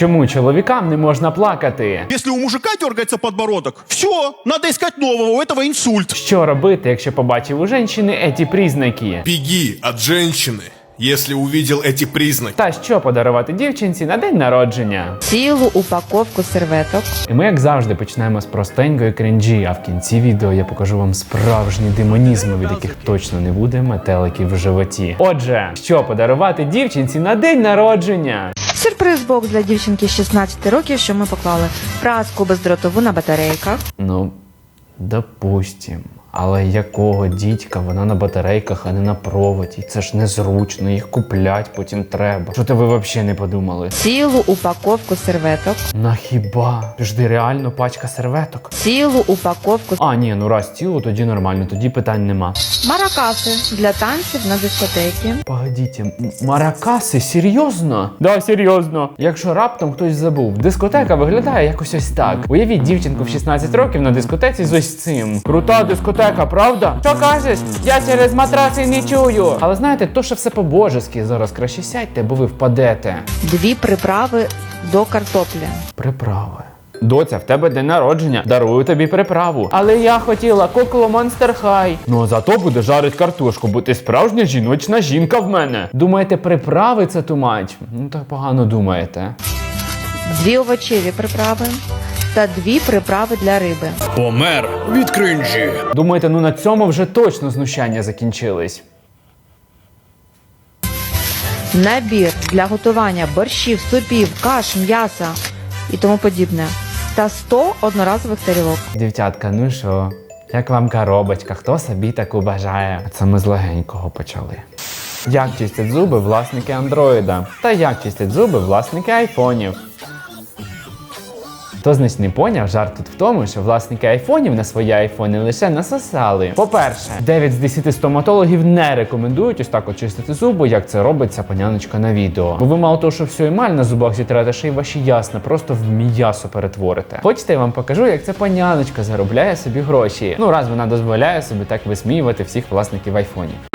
Чому чоловікам не можна плакати? Если у мужика дергается подбородок, все, надо искать нового, у этого инсульт. Що робити, якщо побачив у жінки еті признаки? Беги от женщины, если увидел эти признаки. Та що подарувати дівчинці на день народження? цілу упаковку серветок, І ми, як завжди, починаємо з простенької кринжі, а в кінці відео я покажу вам справжні демонізми, від яких точно не буде метеликів в животі. Отже, що подарувати дівчинці на день народження? Сюрприз-бокс для дівчинки 16 років, що ми поклали праску бездротову на батарейках, Ну, допустим. Але якого дідька вона на батарейках, а не на проводі? Це ж незручно, їх куплять потім треба. Що то ви взагалі не подумали? цілу упаковку серветок, На хіба? Жди реально пачка серветок. цілу упаковку А, ні, ну раз тіло, тоді нормально, тоді питань нема. маракаси для танців на дискотекі, Погодіть, маракаси, серйозно? Да, серйозно. Якщо раптом хтось забув, дискотека виглядає якось ось так. Уявіть дівчинку в 16 років на дискотеці з ось цим. Крута дискотека, правда? Що кажеш? Я через матраси не чую. Але знаєте, то що все по-божески. Зараз краще сядьте, бо ви впадете. дві приправи до картоплі. Приправи. Доця, в тебе день народження. Дарую тобі приправу. Але я хотіла куклу Monster High. Ну зато буде жарить картошку, бо ти справжня жіночна жінка в мене. Думаєте, приправи це тумач? Ну так погано думаєте. дві овочеві приправи та дві приправи для риби. Помер від кринжі. Думаєте, ну на цьому вже точно знущання закінчились. Набір для готування борщів, супів, каш, м'яса і тому подібне. Та 100 одноразових тарілок. Дівчатка, ну що? Як вам коробочка? Хто собі таку бажає? А це ми з легенького почали. Як чистять зуби власники андроїда? Та як чистять зуби власники айфонів? Хто значить не поняв, жарт тут в тому, що власники айфонів на свої айфони лише насосали. По-перше, 9 з 10 стоматологів не рекомендують ось так от чистити зуби, як це робить ця паняночка на відео. Бо ви мало того, що всю емаль на зубах зітрете, ще й ваші ясна просто в м'ясо перетворите. Хочете, я вам покажу, як ця паняночка заробляє собі гроші. Ну раз вона дозволяє собі так висміювати всіх власників айфонів.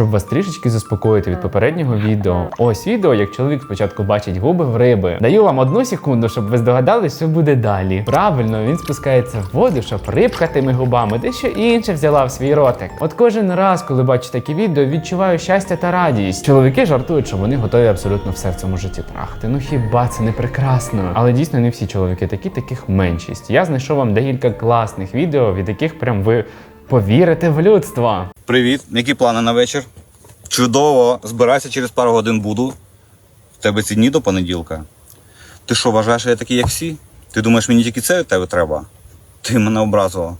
Щоб вас трішечки заспокоїти від попереднього відео. Ось відео, як чоловік спочатку бачить губи в риби. Даю вам одну секунду, щоб ви здогадались, що буде далі. Правильно, він спускається в воду, щоб рибка тими губами дещо інше взяла в свій ротик. От кожен раз, коли бачу такі відео, відчуваю щастя та радість. Чоловіки жартують, що вони готові абсолютно все в цьому житті трахати. Ну хіба це не прекрасно? Але дійсно не всі чоловіки такі, таких меншість. Я знайшов вам декілька класних відео, від яких прям ви повірите в людство. Привіт, які плани на вечір? Чудово, збирайся через пару годин буду. В тебе ці дні до понеділка. Ти що, вважаєш, я такий, як всі? Ти думаєш, мені тільки це від тебе треба? Ти мене образила.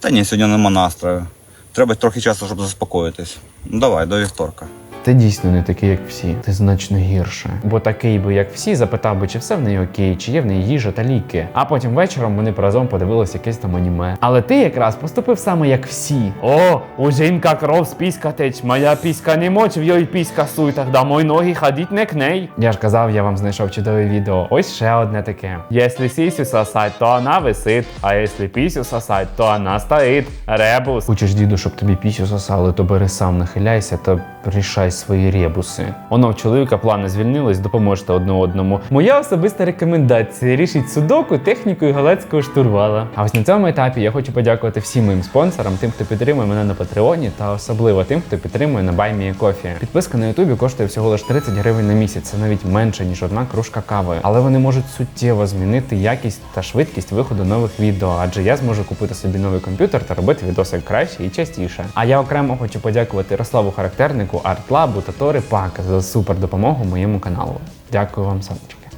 Та ні, сьогодні нема настрою. Треба трохи часу, щоб заспокоїтись. Ну давай, до вівторка. Ти дійсно не такий, як всі. Ти значно гірше. Бо такий би, як всі, запитав би, чи все в неї окей, чи є в неї їжа та ліки. А потім вечором вони разом подивилися якесь там аніме. Але ти якраз поступив саме як всі. О, у жінка кров з піска теч, моя піска не моч, в йої піска суй, тогда мої ноги ходіть не к ней. Я ж казав, я вам знайшов чудове відео. Ось ще одне таке. Якщо сісю сосать, то вона висить, а якщо пісю сосать, то вона стоїть. Ребус. Хочеш, діду, щоб тобі пісю сосали, то бери сам нахиляйся та рішай свої ребуси. Воно в чоловіка плани звільнились, допоможете одне одному. Моя особиста рекомендація: рішіть судоку технікою галецького штурвала. А ось на цьому етапі я хочу подякувати всім моїм спонсорам, тим, хто підтримує мене на Патреоні, та особливо тим, хто підтримує на Баймі Кофі. Підписка на Ютубі коштує всього лише 30 гривень на місяць. Це навіть менше ніж одна кружка кави. Але вони можуть суттєво змінити якість та швидкість виходу нових відео, адже я зможу купити собі новий комп'ютер та робити відоси краще і частіше. А я окремо хочу подякувати Ярославу Характернику, Артлабу та Тори Пак за супер допомогу моєму каналу. Дякую вам, сонечки.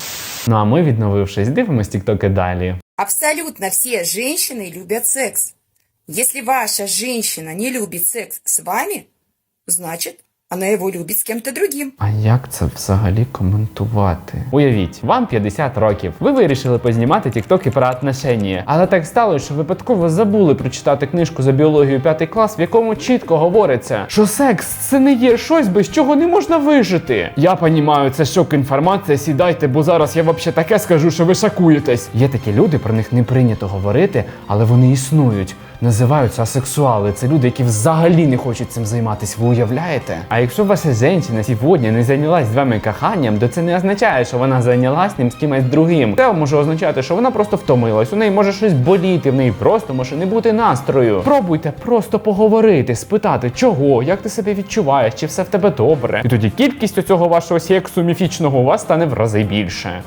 Ну а ми, відновившись, дивимось тіктоки далі. Абсолютно всі жінки люблять секс. Якщо ваша жінка не любить секс з вами, значит, она его любит с кем-то другим. А як це взагалі коментувати? Уявіть, вам 50 років. Ви вирішили познімати тіктоки про отношення. Але так сталося, що випадково забули прочитати книжку за біологію 5 клас, в якому чітко говориться, що секс це не є щось, без чого не можна вижити. Я понімаю, це шок інформація. Сідайте, бо зараз я взагалі таке скажу, що ви шокуєтесь. Є такі люди, про них не прийнято говорити, але вони існують. Називаються асексуали. Це люди, які взагалі не хочуть цим займатися. Ви уявляєте? А якщо ваша жінка сьогодні не зайнялась з вами коханням, то це не означає, що вона зайнялась ним з кимось другим. Це може означати, що вона просто втомилась. У неї може щось боліти, в неї просто може не бути настрою. Пробуйте просто поговорити, спитати, чого, як ти себе відчуваєш, чи все в тебе добре. І тоді кількість цього вашого сексу міфічного у вас стане в рази більше.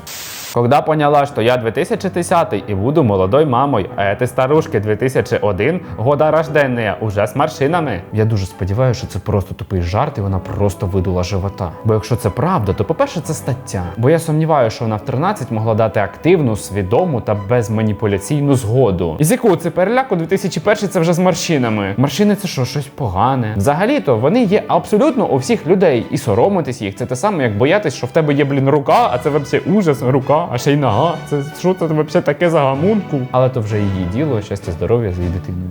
Когда поняла, что я 2010 и буду молодой мамой, а эти старушки 2001 года рождения уже з маршинами. Я дуже сподіваюся, що це просто тупий жарт, і вона просто видула живота. Бо якщо це правда, то по-перше, це стаття. Бо я сумніваюся, що вона в 13 могла дати активну, свідому та безманіпуляційну згоду. І з якого це переляку 2001 це вже з маршинами. Маршини це що, щось погане. Взагалі-то вони є абсолютно у всіх людей, і соромитись їх. Це те саме, як боятись, що в тебе є, блін, рука, а це взагалі ужас, рука, а ще й нога. Це що це взагалі таке за гамунку? Але то вже її діло, щастя, здоров'я з її дитиною.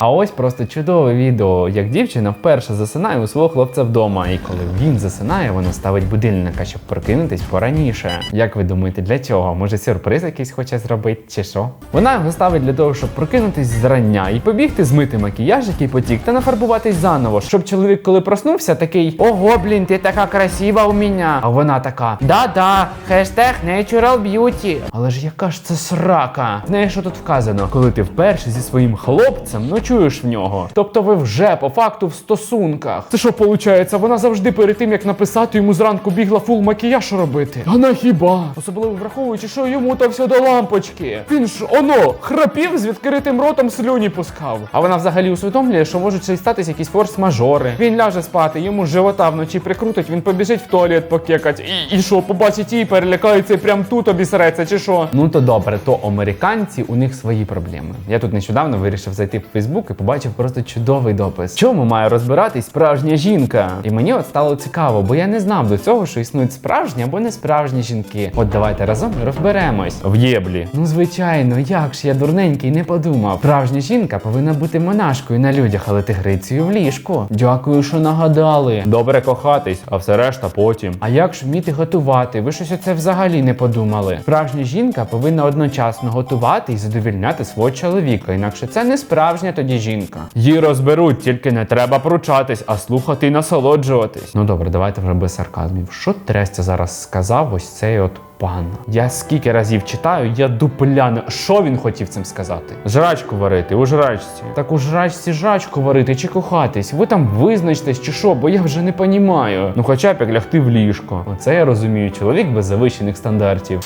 А ось просто чудове відео, як дівчина вперше засинає у свого хлопця вдома, і коли він засинає, вона ставить будильника, щоб прокинутись пораніше. Як ви думаєте, для чого? Може сюрприз якийсь хоче зробити, чи що? Вона його ставить для того, щоб прокинутись зрання і побігти змити макіяж, який потік, та нафарбуватись заново, щоб чоловік, коли проснувся, такий Ого, блін, ти така красива у мене. А вона така: Да-да, хештег natural beauty. Але ж яка ж це срака? Неї що тут вказано? Коли ти вперше зі своїм хлопцем ночуєш в нього. Тобто ви вже по факту в стосунках. Це що виходить? Вона завжди перед тим, як написати йому зранку бігла фул макіяж робити. Вона хіба? Особливо враховуючи, що йому то все до лампочки. Він ж оно храпів з відкритим ротом слюні пускав. А вона взагалі усвідомлює, що можуть ще й статись якісь форс-мажори. Він ляже спати, йому живота вночі прикрутить, він побіжить в туалет покекать. І, що, побачить її, перелякається прям тут обісреться, чи що? Ну то добре, то американці у них свої проблеми. Я тут нещодавно вирішив зайти в Фейсбук і побачив просто чудовий допис. Чому має розбиратись справжня жінка? І мені от стало цікаво, бо я не знав до цього, що існують справжні або не справжні жінки. От давайте разом розберемось. В єблі. Ну звичайно, як ж я дурненький не подумав. Справжня жінка повинна бути монашкою на людях, але тигрицею в ліжку. Дякую, що нагадали. Добре кохатись, а все решта потім. А як ж вміти готувати? Ви щось оце взагалі не подумали. Справжня жінка повинна одночасно готувати і задовільняти свого чоловіка. Інакше це не справжня тоді жінка. Її розберуть, тільки не треба пручатись, а слухати і насолоджуватись. Ну добре, давайте вже без сарказмів. Що трестя зараз сказав ось цей от пан? Я скільки разів читаю, я дупляну. Що він хотів цим сказати? Жрачку варити у жрачці. Так у жрачці жрачку варити чи кохатись? Ви там визначтесь чи що, бо я вже не понімаю. Ну хоча б як лягти в ліжко. Оце я розумію, чоловік без завищених стандартів.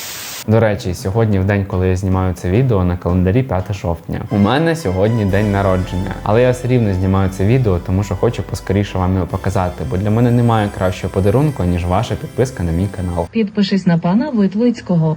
До речі, сьогодні, в день, коли я знімаю це відео, на календарі 5 жовтня. У мене сьогодні день народження. Але я все рівно знімаю це відео, тому що хочу поскоріше вам його показати, бо для мене немає кращого подарунку, ніж ваша підписка на мій канал. Підпишись на пана Витвицького.